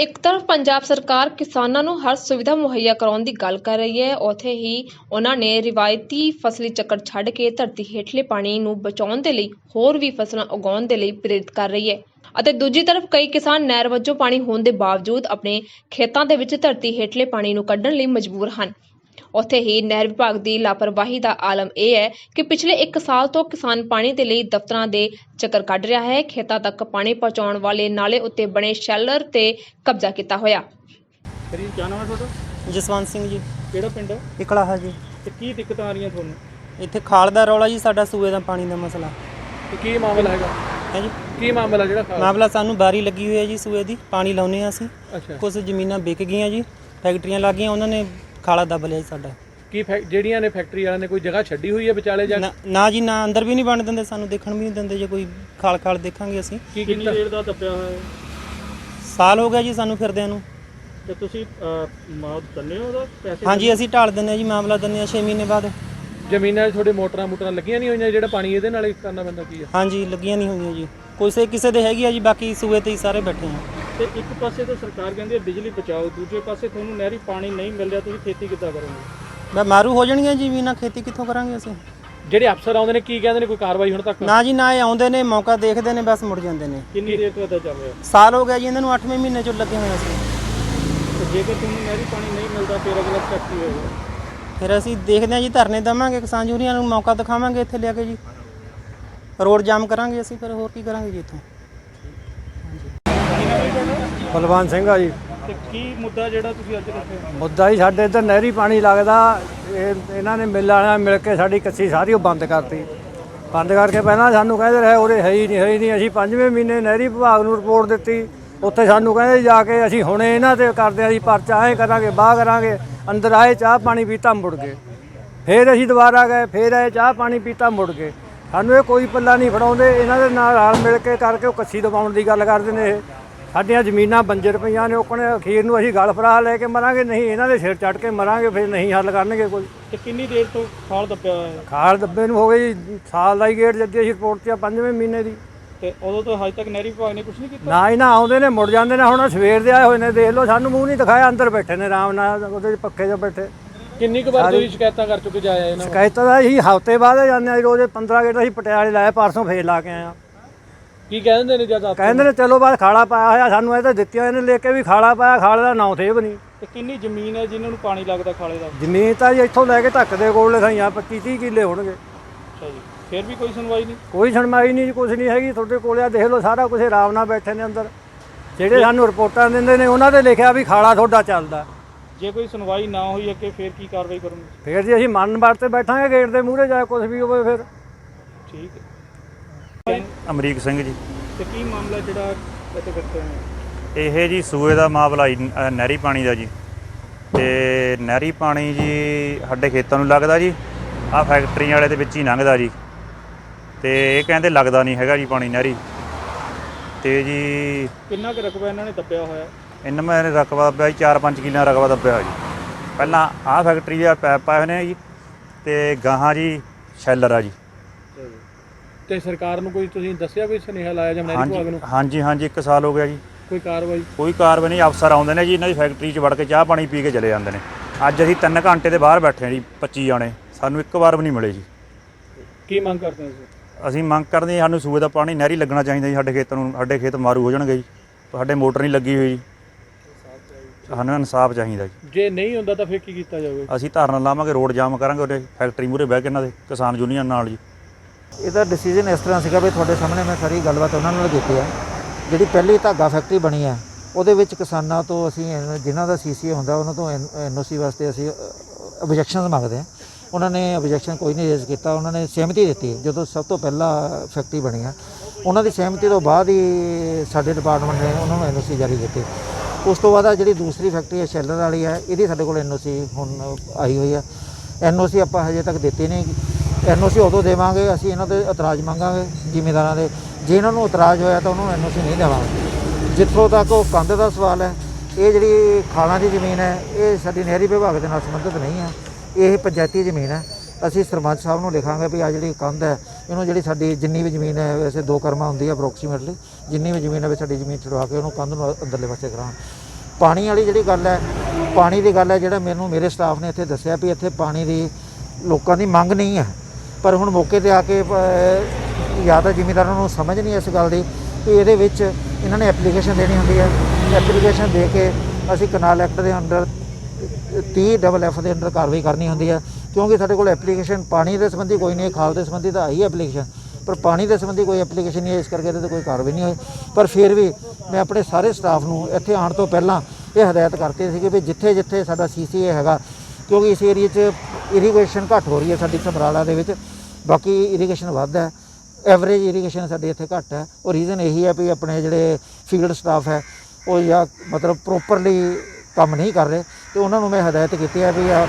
ਇੱਕ ਤਰਫ ਪੰਜਾਬ ਸਰਕਾਰ ਕਿਸਾਨਾਂ ਨੂੰ ਹਰ ਸੁਵਿਧਾ ਮੁਹੱਈਆ ਕਰਾਉਣ ਦੀ ਗੱਲ ਕਰ ਰਹੀ ਹੈ। ਉੱਥੇ ਹੀ ਉਹਨਾਂ ਨੇ ਰਿਵਾਇਤੀ ਫਸਲੀ ਚੱਕਰ ਛੱਡ ਕੇ ਧਰਤੀ ਹੇਠਲੇ ਪਾਣੀ ਨੂੰ ਬਚਾਉਣ ਦੇ ਲਈ ਹੋਰ ਵੀ ਫਸਲਾਂ ਉਗਾਉਣ ਦੇ ਲਈ ਪ੍ਰੇਰਿਤ ਕਰ ਰਹੀ ਹੈ ਅਤੇ ਦੂਜੀ ਤਰਫ ਕਈ ਕਿਸਾਨ ਨਹਿਰ ਵਜੋਂ ਪਾਣੀ ਹੋਣ ਦੇ ਬਾਵਜੂਦ ਆਪਣੇ ਖੇਤਾਂ ਦੇ ਵਿੱਚ ਧਰਤੀ ਹੇਠਲੇ ਪਾਣੀ ਨੂੰ ਕੱਢਣ ਲਈ ਮਜਬੂਰ ਹਨ। ਉੱਥੇ ਹੀ ਨਹਿਰ ਵਿਭਾਗ ਦੀ ਲਾਪਰਵਾਹੀ ਦਾ ਆਲਮ ਇਹ ਹੈ ਕਿ ਪਿਛਲੇ 1 ਸਾਲ ਤੋਂ ਕਿਸਾਨ ਪਾਣੀ ਦੇ ਲਈ ਦਫ਼ਤਰਾਂ ਦੇ ਚੱਕਰ ਕੱਢ ਰਿਹਾ ਹੈ ਖੇਤਾਂ ਤੱਕ ਪਾਣੀ ਪਹੁੰਚਾਉਣ ਵਾਲੇ ਨਾਲੇ ਉੱਤੇ ਬਣੇ ਸ਼ੈਲਰ ਤੇ ਕਬਜ਼ਾ ਕੀਤਾ ਹੋਇਆ। ਸਰ ਜੀ ਕੀ ਨਾਮ ਹੈ ਤੁਹਾਡਾ? ਜਸਵੰਤ ਸਿੰਘ ਜੀ। ਕਿਹੜਾ ਪਿੰਡ ਹੈ? ਇਕਲਾਹਾ ਜੀ। ਤੇ ਕੀ ਦਿੱਕਤਾਂ ਆ ਰਹੀਆਂ ਤੁਹਾਨੂੰ? ਇੱਥੇ ਖਾਲ ਦਾ ਰੌਲਾ ਜੀ ਸਾਡਾ ਸੂਏ ਦਾ ਪਾਣੀ ਦਾ ਮਸਲਾ। ਤੇ ਕੀ ਮਾਮਲਾ ਹੈਗਾ? ਹੈ ਜੀ। ਕੀ ਮਾਮਲਾ ਜਿਹੜਾ ਮਾਮਲਾ ਸਾਨੂੰ ਬਾਰੀ ਲੱਗੀ ਹੋਈ ਹੈ ਜੀ ਸੂਏ ਦੀ ਪਾਣੀ ਲਾਉਨੇ ਆ ਅਸੀਂ। ਅੱਛਾ। ਕੁਝ ਜ਼ਮੀਨਾਂ ਵਿਕ ਗਈਆਂ ਜੀ ਫੈਕਟਰੀਆਂ ਲੱਗ ਗਈਆਂ ਉਹਨਾਂ ਨੇ ਖਾਲਾ ਦੱਬ ਲਿਆ ਜੀ ਸਾਡਾ। ਕੀ ਫੈਕ- ਜਿਹੜੀਆਂ ਨੇ ਫੈਕਟਰੀ ਵਾਲਿਆਂ ਨੇ ਕੋਈ ਜਗ੍ਹਾ ਛੱਡੀ ਹੋਈ ਹੈ ਵਿਚਾਲੇ ਜਾਂ ਨਾ- ਨਾ ਜੀ ਨਾ ਅੰਦਰ ਵੀ ਨਹੀਂ ਬਣ ਦਿੰਦੇ ਸਾਨੂੰ ਦੇਖਣ ਵੀ ਨਹੀਂ ਦਿੰਦੇ ਜੇ ਕੋਈ ਖਾਲ ਖਾਲ ਦੇਖਾਂਗੇ ਅਸੀਂ। ਕੀ ਕਿੰਨੀ ਦੇਰ ਦਾ ਦੱਬਿਆ ਹੋਇਆ ਹੈ? ਸਾਲ ਹੋ ਗਿਆ ਜੀ ਸਾਨੂੰ ਫਿਰਦਿਆਂ ਨੂੰ। ਤੇ ਤੁਸੀਂ ਮਾਉ ਦੰਨੇ ਹੋ ਉਹਦਾ? ਪੈਸੇ ਹਾਂਜੀ ਅਸੀਂ ਢਾਲ ਦਿੰਦੇ ਆ ਜੀ ਮਾਮਲਾ ਦਿੰਦੇ ਆ 6 ਮਹੀਨੇ ਬਾਅਦ। ਜ਼ਮੀਨਾਂ 'ਚ ਤੁਹਾਡੇ ਮੋਟਰਾਂ ਮੋਟਰਾਂ ਲੱਗੀਆਂ ਨਹੀਂ ਹੋਈਆਂ ਜਿਹੜਾ ਪਾਣੀ ਇਹਦੇ ਨਾਲ ਹੀ ਕਰਨਾ ਪੈਂਦਾ ਕੀ ਆ? ਹਾਂਜੀ ਲੱਗੀਆਂ ਨਹੀਂ ਹੋਈਆਂ ਜੀ। ਕਿਸੇ ਕਿਸੇ ਦੇ ਹੈਗੀ ਆ ਜੀ ਬਾਕੀ ਸੂਏ ਤੇ ਹੀ ਸਾਰੇ ਬੈਠੇ ਆ। ਤੇ ਇੱਕ ਪਾਸੇ ਤਾਂ ਸਰਕਾਰ ਕਹਿੰਦੀ ਹੈ ਬਿਜਲੀ ਬਚਾਓ ਦੂਜੇ ਪਾਸੇ ਤੁਹਾਨੂੰ ਨਹਿਰੀ ਪਾਣੀ ਨਹੀਂ ਮਿਲ ਰਿਹਾ ਤੁਸੀਂ ਖੇਤੀ ਕਿੱਦਾਂ ਕਰੋਗੇ? ਮੈਂ ਮਾਰੂ ਹੋ ਜਾਣਗੀਆਂ ਜੀ ਵੀ ਨਾ ਖੇਤੀ ਕਿੱਥੋਂ ਕਰਾਂਗੇ ਅਸੀਂ? ਜਿਹੜੇ ਅਫਸਰ ਆਉਂਦੇ ਨੇ ਕੀ ਕਹਿੰਦੇ ਨੇ ਕੋਈ ਕਾਰਵਾਈ ਹੁਣ ਤੱਕ? ਨਾ ਜੀ ਨਾ ਇਹ ਆਉਂਦੇ ਨੇ ਮੌਕਾ ਦੇਖਦੇ ਨੇ ਬਸ ਮੁੜ ਜਾਂਦੇ ਨੇ। ਕਿੰਨੀ ਦੇਰ ਤੋਂ ਇਹਦਾ ਚੱਲ ਰਿਹਾ? ਸਾਲ ਹੋ ਗਿਆ ਜੀ ਇਹਨਾਂ ਨੂੰ 8ਵੇਂ ਮਹੀਨੇ ਚੋਂ ਲੱਗੇ ਹੋਏ ਸੀ ਤੇ ਜੇਕਰ ਤੁਹਾਨੂੰ ਨਹਿਰੀ ਪਾਣੀ ਨਹੀਂ ਮਿਲਦਾ ਫਿਰ ਅਗਲਾ ਸਟੈਪ ਕੀ ਹੋਏਗਾ? ਫਿਰ ਅਸੀਂ ਦੇਖਦੇ ਹਾਂ ਜੀ ਧਰਨੇ ਦਵਾਂਗੇ ਕਿਸਾਨ ਯੂਨੀਅਨ ਨੂੰ ਮੌਕਾ ਦਿਖਾਵਾਂਗੇ ਇੱਥੇ ਲਿਆ ਕੇ ਜੀ। ਰੋਡ ਜਾਮ ਕਰਾਂਗੇ ਅਸੀਂ ਫਿਰ ਹੋਰ ਕੀ ਕਰਾਂਗੇ ਜੀ ਇੱਥੋਂ? ਬਲਵੰਤ ਸਿੰਘ ਆ ਜੀ। ਤੇ ਕੀ ਮੁੱਦਾ ਜਿਹੜਾ ਤੁਸੀਂ ਅੱਜ ਰੱਖਿਆ? ਮੁੱਦਾ ਹੀ ਸਾਡੇ ਇੱਧਰ ਨਹਿਰੀ ਪਾਣੀ ਲੱਗਦਾ। ਇਹ ਇਹਨਾਂ ਨੇ ਮਿਲ ਵਾਲਿਆਂ ਮਿਲ ਕੇ ਸਾਡੀ ਕੱਚੀ ਸਾਰੀ ਉਹ ਬੰਦ ਕਰਤੀ। ਬੰਦ ਕਰਕੇ ਪਹਿਲਾਂ ਸਾਨੂੰ ਕਹਿੰਦੇ ਰਹੇ ਉਰੇ ਹੈ ਹੀ ਨਹੀਂ ਹੈ ਹੀ ਨਹੀਂ। ਅਸੀਂ ਪੰਜਵੇਂ ਮਹੀਨੇ ਨਹਿਰੀ ਵਿਭਾਗ ਨੂੰ ਰਿਪੋਰਟ ਦਿੱਤੀ। ਉੱਥੇ ਸਾਨੂੰ ਕਹਿੰਦੇ ਜਾ ਕੇ ਅਸੀਂ ਹੁਣੇ ਇਹਨਾਂ ਤੇ ਕਰਦੇ ਆ ਜੀ ਪਰਚਾ ਐਂ ਕਰਾਂਗੇ ਬਾਹ ਕਰਾਂਗੇ। ਅੰਦਰ ਆਏ ਚਾਹ ਪਾਣੀ ਪੀਤਾ ਮੁੜ ਗਏ। ਫੇਰ ਅਸੀਂ ਦੁਬਾਰਾ ਗਏ ਫੇਰ ਆਏ ਚਾਹ ਪਾਣੀ ਪੀਤਾ ਮੁੜ ਗਏ। ਸਾਨੂੰ ਇਹ ਕੋਈ ਪੱਲਾ ਨਹੀਂ ਫੜਾਉਂਦੇ। ਇਹਨਾਂ ਦੇ ਨਾਲ ਰਲ ਮਿਲ ਕੇ ਕਰਕੇ ਉਹ ਕੱਚੀ ਦਬਾਉਣ ਦੀ ਗੱਲ ਕਰਦੇ ਨੇ ਇਹ। ਸਾਡੀਆਂ ਜ਼ਮੀਨਾਂ ਬੰਜਰ ਪਈਆਂ ਨੇ ਉਹਨੇ ਅਖੀਰ ਨੂੰ ਅਸੀਂ ਗਲ ਫਰਾ ਲੈ ਕੇ ਮਰਾਂਗੇ ਨਹੀਂ ਇਹਨਾਂ ਦੇ ਸਿਰ ਚੜ ਕੇ ਮਰਾਂਗੇ ਫਿਰ ਨਹੀਂ ਹੱਲ ਕਰਨਗੇ ਕੋਈ। ਤੇ ਕਿੰਨੀ ਦੇਰ ਤੋਂ ਖਾਲ ਦੱਬਿਆ ਹੋਇਆ ਹੈ? ਖਾਲ ਦੱਬੇ ਨੂੰ ਹੋ ਗਈ ਜੀ ਸਾਲ ਦਾ ਹੀ ਗੇਟ ਜੱਦੀ ਅਸੀਂ ਰਿਪੋਰਟ ਤੇ ਆ ਪੰਜਵੇਂ ਮਹੀਨੇ ਦੀ। ਤੇ ਉਦੋਂ ਤੋਂ ਹਜੇ ਤੱਕ ਨਹਿਰੀ ਵਿਭਾਗ ਨੇ ਕੁਝ ਨਹੀਂ ਕੀਤਾ? ਨਾ ਹੀ ਨਾ ਆਉਂਦੇ ਨੇ ਮੁੜ ਜਾਂਦੇ ਨੇ ਹੁਣ ਸਵੇਰ ਦੇ ਆਏ ਹੋਏ ਨੇ ਦੇਖ ਲਓ ਸਾਨੂੰ ਮੂੰਹ ਨਹੀਂ ਦਿਖਾਇਆ ਅੰਦਰ ਬੈਠੇ ਨੇ ਆਰਾਮ ਨਾਲ ਉਹਦੇ ਪੱਖੇ 'ਚ ਬੈਠੇ। ਕਿੰਨੀ ਕੁ ਵਾਰ ਤੁਸੀਂ ਸ਼ਿਕਾਇਤਾਂ ਕਰ ਚੁੱਕੇ ਜਾਇਆ ਇਹਨਾਂ ਨੂੰ? ਸ਼ਿਕਾਇਤਾਂ ਦਾ ਅਸੀਂ ਹਫ਼ਤੇ ਬਾਅਦ ਜਾਂਦੇ ਆ ਰੋਜ਼ 15 ਗੇਟ ਅਸੀਂ ਪਟਿਆਲੇ ਲਾਏ ਪਰਸੋਂ ਫੇਰ ਲਾ ਕੇ ਆਏ ਆ ਕੀ ਕਹਿੰਦੇ ਨੇ ਜਦ ਆਪ? ਕਹਿੰਦੇ ਨੇ ਚਲੋ ਬਾਅਦ ਖਾਲਾ ਪਾਇਆ ਹੋਇਆ ਸਾਨੂੰ ਇਹ ਤਾਂ ਦਿੱਤੀਆਂ ਇਹਨੇ ਲੈ ਕੇ ਵੀ ਖਾਲਾ ਪਾਇਆ ਖਾਲੇ ਦਾ ਨਾਂ ਤੇ ਵੀ ਨਹੀਂ। ਤੇ ਕਿੰਨੀ ਜ਼ਮੀਨ ਹੈ ਜਿਨ੍ਹਾਂ ਨੂੰ ਪਾਣੀ ਲੱਗਦਾ ਖਾਲੇ ਦਾ? ਜ਼ਮੀਨ ਤਾਂ ਜੀ ਇੱਥੋਂ ਲੈ ਕੇ ਧੱਕ ਦੇ ਕੋਲ ਲਿਖਾਈਆਂ 25 30 ਕਿੱਲੇ ਹੋਣਗੇ। ਅੱਛਾ ਜੀ ਫਿਰ ਵੀ ਕੋਈ ਸੁਣਵਾਈ ਨਹੀਂ? ਕੋਈ ਸੁਣਵਾਈ ਨਹੀਂ ਜੀ ਕੁਝ ਨਹੀਂ ਹੈਗੀ ਤੁਹਾਡੇ ਕੋਲ ਆ ਦੇਖ ਲਓ ਸਾਰਾ ਕੁਝ ਆਰਾਮ ਨਾਲ ਬੈਠੇ ਨੇ ਅੰਦਰ। ਜਿਹੜੇ ਸਾਨੂੰ ਰਿਪੋਰਟਾਂ ਦਿੰਦੇ ਨੇ ਉਹਨਾਂ ਦੇ ਲਿਖਿਆ ਵੀ ਖਾਲਾ ਤੁਹਾਡਾ ਚੱਲਦਾ। ਜੇ ਕੋਈ ਸੁਣਵਾਈ ਨਾ ਹੋਈ ਅੱਗੇ ਫਿਰ ਕੀ ਕਾਰਵਾਈ ਕਰੋਗੇ ਫੇਰ ਜੀ ਅਸੀਂ ਮੰਨ ਵੜ ਤੇ ਬੈਠਾਂਗੇ ਗੇਟ ਦੇ ਮੂਹਰੇ ਜਾ ਕੁਝ ਵੀ ਹੋਵੇ ਫਿਰ। ਠੀਕ ਹੈ। ਅਮਰੀਕ ਸਿੰਘ ਜੀ। ਤੇ ਕੀ ਮਾਮਲਾ ਜਿਹੜਾ ਇੱਥੇ ਇਕੱਠੇ ਹੋਏ ਇਹ ਜੀ ਸੂਏ ਦਾ ਮਾਮਲਾ ਜੀ ਅ, ਨਹਿਰੀ ਪਾਣੀ ਦਾ ਜੀ। ਤੇ ਨਹਿਰੀ ਪਾਣੀ ਜੀ ਸਾਡੇ ਖੇਤਾਂ ਨੂੰ ਲੱਗਦਾ ਜੀ ਆ ਫੈਕਟਰੀ ਵਾਲੇ ਦੇ ਵਿੱਚ ਹੀ ਲੰਘਦਾ ਜੀ। ਤੇ ਇਹ ਕਹਿੰਦੇ ਲੱਗਦਾ ਨਹੀਂ ਹੈਗਾ ਜੀ ਪਾਣੀ ਨਹਿਰੀ। ਤੇ ਜੀ ਕਿੰਨਾ ਕੁ ਰਕਬਾ ਇਹਨਾਂ ਨੇ ਦੱਬਿਆ ਹੋਇਆ? ਇਹਨਾਂ ਮੈਂ ਰਕਬਾ ਪਿਆ ਜੀ 4-5 ਕਿੱਲਿਆਂ ਰਕਬਾ ਦੱਬਿਆ ਹੋਇਆ ਜੀ। ਪਹਿਲਾਂ ਆਹ ਫੈਕਟਰੀ ਦੇ ਪੈਪ ਪਾਏ ਹੋਏ ਨੇ ਜੀ ਤੇ ਗਾਹਾਂ ਜੀ ਸ਼ੈਲਰ ਆ ਜੀ। ਤੇ ਸਰਕਾਰ ਨੂੰ ਕੋਈ ਤੁਸੀਂ ਦੱਸਿਆ ਵੀ ਸੁਨੇਹਾ ਲਾਇਆ ਜਾਂ ਨਹਿਰੀ ਵਿਭਾਗ ਹਾਂਜੀ ਨੂੰ? ਹਾਂਜੀ ਹਾਂਜੀ 1 ਸਾਲ ਹੋ ਗਿਆ ਜੀ। ਕੋਈ ਕਾਰਵਾਈ? ਕੋਈ ਕਾਰਵਾਈ ਨਹੀਂ ਅਫਸਰ ਆਉਂਦੇ ਨੇ ਜੀ ਇਹਨਾਂ ਦੀ ਫੈਕਟਰੀ 'ਚ ਵੜ ਕੇ ਚਾਹ ਪਾਣੀ ਪੀ ਕੇ ਚਲੇ ਜਾਂਦੇ ਨੇ। ਅੱਜ ਅਸੀਂ 3 ਘੰਟੇ ਦੇ ਬਾਹਰ ਬੈਠੇ ਹਾਂ ਜੀ 25 ਜਾਣੇ। ਸਾਨੂੰ ਇੱਕ ਵਾਰ ਵੀ ਨਹੀਂ ਮਿਲੇ ਜੀ। ਕੀ ਮੰਗ ਕਰਦੇ ਹੋ ਤੁਸੀਂ? ਅਸੀਂ ਮੰਗ ਕਰਦੇ ਹਾਂ ਸਾਨੂੰ ਸੂਏ ਦਾ ਪਾਣੀ ਨਹਿਰੀ ਲੱਗਣਾ ਚਾਹੀਦਾ ਜੀ ਸਾਡੇ ਖੇਤ ਨੂੰ ਸਾਡੇ ਖੇਤ ਮਾਰੂ ਹੋ ਜਾਣਗੇ ਜੀ। ਸਾਡੇ ਮੋਟਰ ਨਹੀਂ ਲੱਗੀ ਹੋਈ ਜੀ। ਸਾਨੂੰ ਇਨਸਾਫ ਚਾਹੀਦਾ ਜੀ। ਜੇ ਨਹੀਂ ਹੁੰਦਾ ਤਾਂ ਫਿਰ ਕੀ ਕੀਤਾ ਜਾਊਗਾ? ਅਸੀਂ ਧਰਨਾ ਲਾਵਾਂਗੇ ਰੋਡ ਜਾਮ ਕਰਾਂਗੇ ਉਹਦੇ ਫੈਕਟਰੀ ਮੂਹਰੇ ਬਹਿ ਕੇ ਇਹਨਾਂ ਦੇ ਕਿਸਾਨ ਯੂਨੀਅਨ ਨਾਲ ਜੀ। ਇਹਦਾ ਡਿਸੀਜਨ ਇਸ ਤਰ੍ਹਾਂ ਸੀਗਾ ਵੀ ਤੁਹਾਡੇ ਸਾਹਮਣੇ ਮੈਂ ਸਾਰੀ ਗੱਲਬਾਤ ਉਹਨਾਂ ਨਾਲ ਕੀਤੀ ਹੈ। ਜਿਹੜੀ ਪਹਿਲੀ ਧਾਗਾ ਫੈਕਟਰੀ ਬਣੀ ਹੈ, ਉਹਦੇ ਵਿੱਚ ਕਿਸਾਨਾਂ ਤੋਂ ਅਸੀਂ ਜਿਨ੍ਹਾਂ ਦਾ ਸੀਸੀ ਹੁੰਦਾ, ਉਹਨਾਂ ਤੋਂ ਐਨਓਸੀ ਵਾਸਤੇ ਅਸੀਂ ਆਬਜੈਕਸ਼ਨਸ ਮੰਗਦੇ ਹਾਂ। ਉਹਨਾਂ ਨੇ ਆਬਜੈਕਸ਼ਨ ਕੋਈ ਨਹੀਂ ਰੇਜ਼ ਕੀਤਾ, ਉਹਨਾਂ ਨੇ ਸਹਿਮਤੀ ਦਿੱਤੀ ਜਦੋਂ ਸਭ ਤੋਂ ਪਹਿਲਾਂ ਫੈਕਟਰੀ ਬਣੀ ਹੈ। ਉਹਨਾਂ ਦੀ ਸਹਿਮਤੀ ਤੋਂ ਬਾਅਦ ਹੀ ਸਾਡੇ ਡਿਪਾਰਟਮੈਂਟ ਨੇ ਉਹਨਾਂ ਨੂੰ ਐਨਓਸੀ ਜਾਰੀ ਕੀਤੀ। ਉਸ ਤੋਂ ਬਾਅਦ ਆ ਜਿਹੜੀ ਦੂਸਰੀ ਫੈਕਟਰੀ ਹੈ, ਸ਼ੈਲਰ ਵਾਲੀ ਹੈ, ਇਹਦੀ ਸਾਡੇ ਕੋਲ ਐਨਓਸੀ ਹੁਣ ਆਈ ਹੋਈ ਹੈ। ਐਨਓਸੀ ਆਪਾਂ ਹਜੇ ਤੱਕ ਦਿੱਤੀ ਨਹੀਂ। ਐਨਓਸੀ ਉਦੋਂ ਦੇਵਾਂਗੇ, ਅਸੀਂ ਇਹਨਾਂ ਦੇ ਇਤਰਾਜ਼ ਮੰਗਾਂਗੇ ਜ਼ਿਮੀਂਦਾਰਾਂ ਦੇ। ਜੇ ਇਹਨਾਂ ਨੂੰ ਇਤਰਾਜ਼ ਹੋਇਆ ਤਾਂ ਉਹਨਾਂ ਨੂੰ ਐਨਓਸੀ ਨਹੀਂ ਦੇਵਾਂਗੇ। ਜਿੱਥੋਂ ਤੱਕ ਉਹ ਕੰਧ ਦਾ ਸਵਾਲ ਹੈ, ਇਹ ਜਿਹੜੀ ਖਾਲਾਂ ਦੀ ਜ਼ਮੀਨ ਹੈ, ਇਹ ਸਾਡੀ ਨਹਿਰੀ ਵਿਭਾਗ ਦੇ ਨਾਲ ਸੰਬੰਧਿਤ ਨਹੀਂ ਹੈ। ਇਹ ਪੰਚਾਇਤੀ ਜ਼ਮੀਨ ਹੈ। ਅਸੀਂ ਸਰਪੰਚ ਸਾਹਿਬ ਨੂੰ ਲਿਖਾਂਗੇ ਵੀ ਆ ਜਿਹੜੀ ਕੰਧ ਹੈ, ਇਹਨੂੰ ਜਿਹੜੀ ਸਾਡੀ ਜਿੰਨੀ ਵੀ ਜ਼ਮੀਨ ਹੈ, ਵੈਸੇ ਦੋ ਕਰਮਾ ਹੁੰਦੀ ਹੈ ਅਪਰੋਕਸੀਮੇਟਲੀ ਜਿੰਨੀ ਵੀ ਜ਼ਮੀਨ ਹੈ ਵੀ ਸਾਡੀ ਜ਼ਮੀਨ ਛੁਡਵਾ ਕੇ ਉਹਨੂੰ ਕੰਧ ਨੂੰ ਅੰਦਰਲੇ ਪਾਸੇ ਕਰਾਂ ਪਾਣੀ ਵਾਲੀ ਜਿਹੜੀ ਗੱਲ ਹੈ, ਪਾਣੀ ਦੀ ਗੱਲ ਹੈ ਜਿਹੜਾ ਮੈਨੂੰ ਮੇਰੇ ਸਟਾਫ ਨੇ ਇੱਥੇ ਦੱਸਿਆ ਵੀ ਇੱਥੇ ਪਾਣੀ ਦੀ ਲੋਕਾਂ ਦੀ ਮੰਗ ਨਹੀਂ ਹੈ। ਪਰ ਹੁਣ ਮੌਕੇ ਤੇ ਆ ਕੇ ਅਹ, ਜਾਂ ਤਾਂ ਜ਼ਿਮੀਂਦਾਰਾਂ ਨੂੰ ਸਮਝ ਨਹੀਂ ਇਸ ਗੱਲ ਦੀ ਕਿ ਇਹਦੇ ਵਿੱਚ ਇਹਨਾਂ ਨੇ ਐਪਲੀਕੇਸ਼ਨ ਦੇਣੀ ਹੁੰਦੀ ਹੈ ਐਪਲੀਕੇਸ਼ਨ ਦੇ ਕੇ ਅਸੀਂ ਕਨਾਲ ਐਕਟ ਦੇ ਅੰਡਰ 30 ਡਬਲ ਐਫ ਦੇ ਅੰਡਰ ਕਾਰਵਾਈ ਕਰਨੀ ਹੁੰਦੀ ਹੈ ਕਿਉਂਕਿ ਸਾਡੇ ਕੋਲ ਐਪਲੀਕੇਸ਼ਨ ਪਾਣੀ ਦੇ ਸੰਬੰਧੀ ਕੋਈ ਨਹੀਂ ਖਾਲ ਦੇ ਸੰਬੰਧੀ ਤਾਂ ਆਈ ਐਪਲੀਕੇਸ਼ਨ ਪਰ ਪਾਣੀ ਦੇ ਸੰਬੰਧੀ ਕੋਈ ਐਪਲੀਕੇਸ਼ਨ ਨਹੀਂ ਹੈ ਇਸ ਕਰਕੇ ਇਹਦੇ ਤੇ ਕੋਈ ਕਾਰਵਾਈ ਨਹੀਂ ਹੋਈ। ਪਰ ਫਿਰ ਵੀ ਮੈਂ ਆਪਣੇ ਸਾਰੇ ਸਟਾਫ ਨੂੰ ਇੱਥੇ ਆਉਣ ਤੋਂ ਪਹਿਲਾਂ ਇਹ ਹਦਾਇਤ ਕਰਤੀ ਸੀ ਕਿ ਵੀ ਜਿੱਥੇ ਜਿੱਥੇ ਸਾਡਾ ਸੀਸੀਏ ਹੈਗਾ ਕਿਉਂਕਿ ਇਸ ਏਰੀਏ 'ਚ ਇਰੀਗੇਸ਼ਨ ਘੱਟ ਹੋ ਰਹੀ ਹੈ ਸਾਡੀ ਸਮਰਾਲਾ ਦੇ ਵਿੱਚ। ਬਾਕੀ ਇਰੀਗੇਸ਼ਨ ਵੱਧ ਹੈ। ਐਵਰੇਜ ਇਰੀਗੇਸ਼ਨ ਸਾਡੇ ਇੱਥੇ ਘੱਟ ਹੈ। ਉਹ ਰੀਜ਼ਨ ਇਹੀ ਹੈ ਵੀ ਆਪਣੇ ਜਿਹੜੇ ਫੀਲਡ ਸਟਾਫ ਹੈ, ਉਹ ਜਾਂ ਮਤਲਬ ਪ੍ਰੋਪਰਲੀ ਕੰਮ ਨਹੀਂ ਕਰ ਰਹੇ। ਤੇ ਉਹਨਾਂ ਨੂੰ ਮੈਂ ਹਦਾਇਤ ਕੀਤੀ ਹੈ ਵੀ ਆ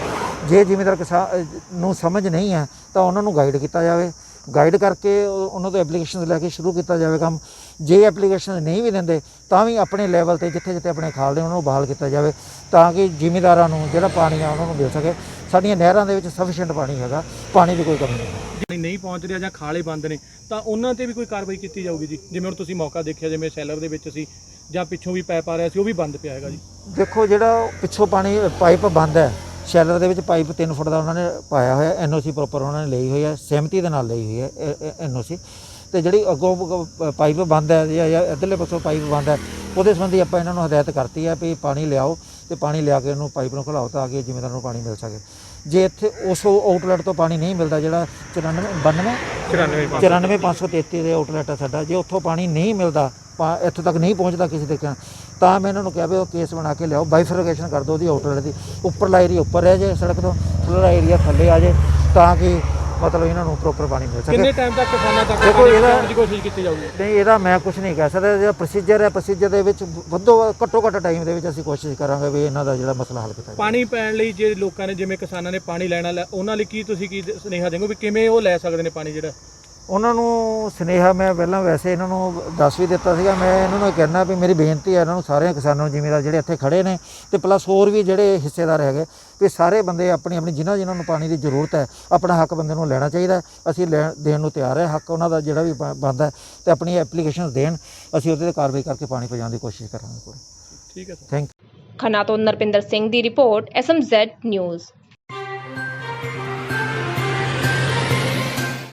ਜੇ ਜ਼ਿਮੀਂਦਾਰ ਕਿਸਾਨ ਨੂੰ ਸਮਝ ਨਹੀਂ ਹੈ, ਤਾਂ ਉਹਨਾਂ ਨੂੰ ਗਾਈਡ ਕੀਤਾ ਜਾਵੇ। ਗਾਈਡ ਕਰਕੇ ਉਹ- ਉਹਨਾਂ ਤੋਂ ਐਪਲੀਕੇਸ਼ਨ ਲੈ ਕੇ ਸ਼ੁਰੂ ਕੀਤਾ ਜਾਵੇ ਕੰਮ। ਜੇ ਐਪਲੀਕੇਸ਼ਨ ਨਹੀਂ ਵੀ ਦਿੰਦੇ ਤਾਂ ਵੀ ਆਪਣੇ ਲੈਵਲ ਤੇ ਜਿੱਥੇ ਜਿੱਥੇ ਆਪਣੇ ਖਾਲ ਨੇ ਉਹਨਾਂ ਨੂੰ ਬਹਾਲ ਕੀਤਾ ਜਾਵੇ ਤਾਂ ਕਿ ਜ਼ਿਮੀਂਦਾਰਾਂ ਨੂੰ ਜਿਹੜਾ ਪਾਣੀ ਆ ਉਹਨਾਂ ਨੂੰ ਮਿਲ ਸਕੇ। ਸਾਡੀਆਂ ਨਹਿਰਾਂ ਦੇ ਵਿੱਚ ਸਫੀਸ਼ੀਐਂਟ ਪਾਣੀ ਹੈਗਾ। ਪਾਣੀ ਦੀ ਕੋਈ ਕਮੀ ਨਹੀਂ। ਪਾਣੀ ਨਹੀਂ ਪਹੁੰਚ ਰਿਹਾ ਜਾਂ ਖਾਲੇ ਬੰਦ ਨੇ ਤਾਂ ਉਹਨਾਂ ਤੇ ਵੀ ਕੋਈ ਕਾਰਵਾਈ ਕੀਤੀ ਜਾਊਗੀ ਜੀ? ਜਿਵੇਂ ਹੁਣ ਤੁਸੀਂ ਮੌਕਾ ਦੇਖਿਆ ਜਿਵੇਂ ਸੈਲਰ ਦੇ ਵਿੱਚ ਸੀ ਜਾਂ ਪਿੱਛੋਂ ਵੀ ਪੈਪ ਆ ਰਿਹਾ ਸੀ ਉਹ ਵੀ ਬੰਦ ਪਿਆ ਹੈਗਾ ਜੀ? ਦੇਖੋ ਜਿਹੜਾ ਪਿੱਛੋਂ ਪਾਣੀ ਪਾਈਪ ਬੰਦ ਹੈ ਸ਼ੈਲਰ ਦੇ ਵਿੱਚ ਪਾਈਪ 3 ਫੁੱਟ ਦਾ ਉਹਨਾਂ ਨੇ ਪਾਇਆ ਹੋਇਆ ਐਨਓਸੀ ਪ੍ਰੋਪਰ ਉਹਨਾਂ ਨੇ ਲਈ ਹੋਈ ਹੈ, ਸਹਿਮਤੀ ਦੇ ਨਾਲ ਲਈ ਹੋਈ ਹੈ ਐਨਓਸੀ ਤੇ ਜਿਹੜੀ ਅੱਗੋਂ ਪਾਈਪ ਬੰਦ ਹੈ, ਜਾਂ ਜਾਂ ਇੱਧਰਲੇ ਪਾਸੋਂ ਪਾਈਪ ਬੰਦ ਹੈ, ਉਹਦੇ ਸੰਬੰਧੀ ਆਪਾਂ ਇਹਨਾਂ ਨੂੰ ਹਦਾਇਤ ਕਰਤੀ ਹੈ ਵੀ ਪਾਣੀ ਲਿਆਓ ਤੇ ਪਾਣੀ ਲਿਆ ਕੇ ਇਹਨੂੰ ਪਾਈਪ ਨੂੰ ਖੁਲਾਓ ਤਾਂ ਕਿ ਜ਼ਿਮੀਂਦਾਰ ਨੂੰ ਪਾਣੀ ਮਿਲ ਸਕੇ। ਜੇ ਇੱਥੇ ਉਸ ਆਊਟਲੈਟ ਤੋਂ ਪਾਣੀ ਨਹੀਂ ਮਿਲਦਾ ਜਿਹੜਾ 94 92 94533 ਦੇ ਆਊਟਲੈਟ ਹੈ ਸਾਡਾ। ਜੇ ਉੱਥੋਂ ਪਾਣੀ ਨਹੀਂ ਮਿਲਦਾ ਪਾ- ਇੱਥੋਂ ਤੱਕ ਨਹੀਂ ਪਹੁੰਚਦਾ ਕਿਸੇ ਤਰੀਕੇ ਨਾਲ ਤਾਂ ਮੈਂ ਇਹਨਾਂ ਨੂੰ ਕਿਹਾ ਵੀ ਉਹ ਕੇਸ ਬਣਾ ਕੇ ਲਿਆਓ ਬਾਈਫਰਕੇਸ਼ਨ ਕਰ ਦਿਓ ਉਹਦੀ ਆਊਟਲੈਟ ਦੀ। ਉੱਪਰਲਾ ਏਰੀਆ ਉੱਪਰ ਰਹਿ ਜਾਏ ਸੜਕ ਤੋਂ ਥੱਲੜਾ ਏਰੀਆ ਥੱਲੇ ਆ ਜਾਏ ਤਾਂ ਕਿ ਮਤਲਬ ਇਹਨਾਂ ਨੂੰ ਪ੍ਰੋਪਰ ਪਾਣੀ ਮਿਲ ਸਕੇ। ਕਿੰਨੇ ਟਾਈਮ ਤੱਕ ਕਿਸਾਨਾਂ ਤੱਕ ਦੇਖੋ ਇਹਦਾ- ਦੀ ਕੋਸ਼ਿਸ਼ ਕੀਤੀ ਜਾਊਗੀ? ਨਹੀਂ ਇਹਦਾ ਮੈਂ ਕੁਝ ਨਹੀਂ ਕਹਿ ਸਕਦਾ। ਜਿਹੜਾ ਪ੍ਰੋਸੀਜਰ ਹੈ ਪ੍ਰੋਸੀਜਰ ਦੇ ਵਿੱਚ ਵੱਧੋ ਘੱਟੋ ਘੱਟ ਟਾਈਮ ਦੇ ਵਿੱਚ ਅਸੀਂ ਕੋਸ਼ਿਸ਼ ਕਰਾਂਗੇ ਵੀ ਇਹਨਾਂ ਦਾ ਜਿਹੜਾ ਮਸਲਾ ਹੱਲ ਕੀਤਾ ਜਾਵੇ। ਪਾਣੀ ਪੈਣ ਲਈ ਜੇ ਲੋਕਾਂ ਨੇ ਜਿਵੇਂ ਕਿਸਾਨਾਂ ਨੇ ਪਾਣੀ ਲੈਣਾ ਲੈ- ਉਹਨਾਂ ਲਈ ਕੀ ਤੁਸੀਂ ਕੀ ਸੁਨੇਹਾ ਦੇਵੋਗੇ ਵੀ ਕਿਵੇਂ ਉਹ ਲੈ ਸਕਦੇ ਨੇ ਪਾਣੀ ਜਿਹੜਾ? ਉਹਨਾਂ ਨੂੰ ਸੁਨੇਹਾ ਮੈਂ ਪਹਿਲਾਂ ਵੈਸੇ ਇਹਨਾਂ ਨੂੰ ਦੱਸ ਵੀ ਦਿੱਤਾ ਸੀਗਾ ਮੈਂ ਇਹਨਾਂ ਨੂੰ ਇਹ ਕਹਿਣਾ ਵੀ ਮੇਰੀ ਬੇਨਤੀ ਹੈ ਇਹਨਾਂ ਨੂੰ ਸਾਰਿਆਂ ਕਿਸਾਨਾਂ ਨੂੰ ਜ਼ਿਮੀਂਦਾਰ ਜਿਹੜੇ ਇੱਥੇ ਖੜੇ ਨੇ ਤੇ ਪਲੱਸ ਹੋਰ ਵੀ ਜਿਹੜੇ ਹਿੱਸੇਦਾਰ ਹੈਗੇ ਵੀ ਸਾਰੇ ਬੰਦੇ ਆਪਣੀ ਆਪਣੀ ਜਿਨ੍ਹਾਂ ਜਿਨ੍ਹਾਂ ਨੂੰ ਪਾਣੀ ਦੀ ਜ਼ਰੂਰਤ ਹੈ ਆਪਣਾ ਹੱਕ ਬੰਦੇ ਨੂੰ ਲੈਣਾ ਚਾਹੀਦਾ ਹੈ। ਅਸੀਂ ਲੈਣ ਦੇਣ ਨੂੰ ਤਿਆਰ ਹੈ ਹੱਕ ਉਹਨਾਂ ਦਾ ਜਿਹੜਾ ਵੀ ਬ- ਬਣਦਾ ਹੈ ਤੇ ਆਪਣੀ ਐਪਲੀਕੇਸ਼ਨ ਦੇਣ ਅਸੀਂ ਉਹਦੇ ਤੇ ਕਾਰਵਾਈ ਕਰਕੇ ਪਾਣੀ ਪਹੁੰਚਾਉਣ ਦੀ ਕੋਸ਼ਿਸ਼ ਕਰਾਂਗੇ ਪੂਰੀ। ਠੀਕ ਹੈ ਸਰ। ਥੈਂਕ ਖੰਨਾ ਤੋਂ ਨਰਪਿੰਦਰ ਸਿੰਘ ਦੀ ਰਿਪੋਰਟ ਐਸਐਮਜ਼ੈਡ ਨਿਊਜ਼